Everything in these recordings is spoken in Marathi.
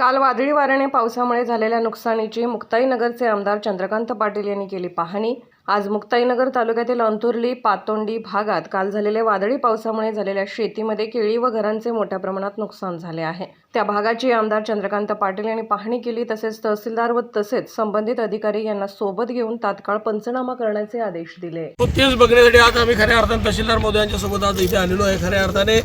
काल वादळी वाऱ्याने पावसामुळे झालेल्या नुकसानीची मुक्ताईनगरचे आमदार चंद्रकांत पाटील यांनी केली पाहणी. आज मुक्ताईनगर तालुक्यातील अंतुर्ली पातोंडी भागात काल झालेल्या वादळी पावसामुळे झालेल्या शेतीमध्ये केळी व घरांचे मोठ्या प्रमाणात नुकसान झाले आहे. त्या भागाची आमदार चंद्रकांत पाटील यांनी पाहणी केली. तसेच तहसीलदार व तसेच संबंधित अधिकारी यांना सोबत घेऊन तात्काळ पंचनामा करण्याचे आदेश दिले. तेच बघण्यासाठी आज आम्ही खऱ्या अर्थाने तहसीलदार मोदयांच्या सोबत आज इथे आलेलो आहे. खऱ्या अर्थाने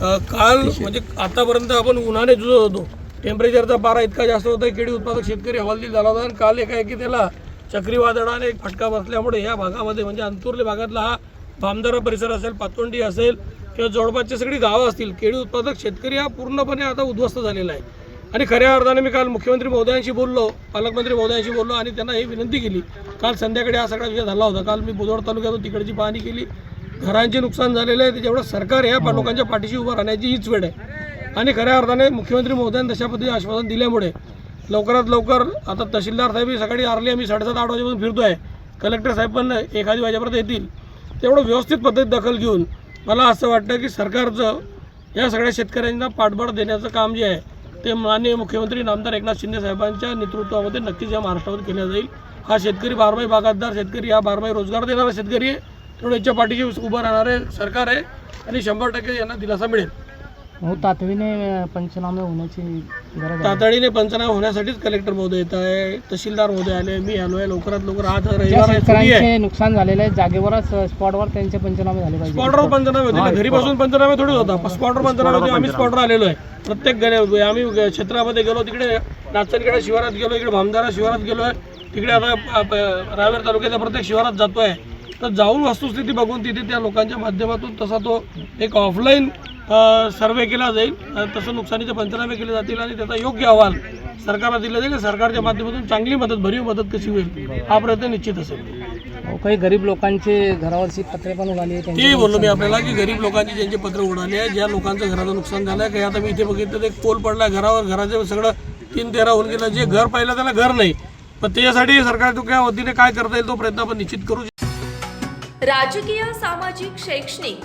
काल म्हणजे आतापर्यंत आपण उन्हाने जुजत होतो टेम्परेचरचा पारा इतका जास्त होता की केळी उत्पादक शेतकरी हवालदिल झाला होता. आणि काल एकाएकी त्याला चक्रीवादळाने एक फटका बसल्यामुळे या भागामध्ये म्हणजे अंतुर्ले भागातला हा भामदारा परिसर असेल पातोंडी असेल किंवा जवळपासची सगळी गावं असतील केळी उत्पादक शेतकरी हा पूर्णपणे आता उद्ध्वस्त झालेला आहे. आणि खऱ्या अर्थाने मी काल मुख्यमंत्री महोदयांशी बोललो पालकमंत्री महोदयांशी बोललो आणि त्यांना ही विनंती केली. काल संध्याकाळी हा सगळा विषय झाला होता. काल मी बुधवार तालुक्यातून तिकडची पाहणी केली. घरांचे नुकसान झालेलं आहे त्याच्यामुळे सरकार या पा- लोकांच्या पाठीशी उभं राहण्याची हीच वेळ आहे. आणि खऱ्या अर्थाने मुख्यमंत्री महोदयांनी तशा पद्धतीने आश्वासन दिल्यामुळे लवकरात लवकर आता तहसीलदार साहेब सकाळी आरली आम्ही साडेसात आठ वाजेपासून फिरतो आहे कलेक्टर साहेब पण एखादी वाजेपर्यंत येतील. तेवढं व्यवस्थित पद्धतीत दखल घेऊन मला असं वाटतं की सरकारचं या सगळ्या शेतकऱ्यांना पाठबळ देण्याचं काम जे आहे ते माननीय मुख्यमंत्री नामदार एकनाथ शिंदे साहेबांच्या नेतृत्वामध्ये नक्कीच या महाराष्ट्रामध्ये केलं जाईल. हा शेतकरी बारमाही बागातदार शेतकरी हा बारमाही रोजगार देणारा शेतकरी आहे. तेवढं याच्या पाठीशी उभं राहणारे सरकार आहे आणि शंभर टक्के यांना दिलासा मिळेल. हो तातडीने पंचनामे होण्याची गरज आहे. तातडीने पंचनामा होण्यासाठीच कलेक्टर महोदय येत आहे तहसीलदार महोदय आले मी आलो आहे लवकरात लवकर आज ज्या रविवार आहे सुट्टी आहे. शेतकऱ्यांचे नुकसान झालेले आहे जागेवरच स्पॉटवर त्यांचे पंचनामे झाले पाहिजे स्पॉटवर पंचनामे होते घरी बसून पंचनामे थोडीच होता स्पॉटवर पंचनामे होते आम्ही स्पॉटवर आलेलो आहे. प्रत्येक गणे आम्ही ग- क्षेत्रामध्ये गेलो तिकडे नाचनखेडा शिवारात गेलो इकडे भामदारा शिवारात गेलो आहे. तिकडे आता प- प- रावेर तालुक्याच्या प्रत्येक शिवारात जातो आहे तर जाऊन वस्तुस्थिती बघून तिथे त्या लोकांच्या माध्यमातून तसा तो एक ऑफलाईन सर्वे केला जाईल. तसं नुकसानीचे पंचनामे केले जातील आणि त्याचा योग्य अहवाल सरकारला दिला जाईल. सरकारच्या माध्यमातून चांगली मदत भरीव मदत कशी होईल हा प्रयत्न निश्चित असेल. काही गरीब लोकांचे घरावरची पत्रे पण उडाली ते बोललो मी आपल्याला की गरीब लोकांची ज्यांचे पत्र उडाले आहे ज्या लोकांचं घराचं नुकसान झालं आहे काही आता मी इथे बघितलं ते एक पोल पडला घरावर घराचे सगळं तीन तेरा होऊन गेलं जे घर पाहिलं त्याला घर नाही. पण त्याच्यासाठी सरकारच्या वतीने काय करता येईल तो प्रयत्न आपण निश्चित करू राजकीय सामाजिक शैक्षणिक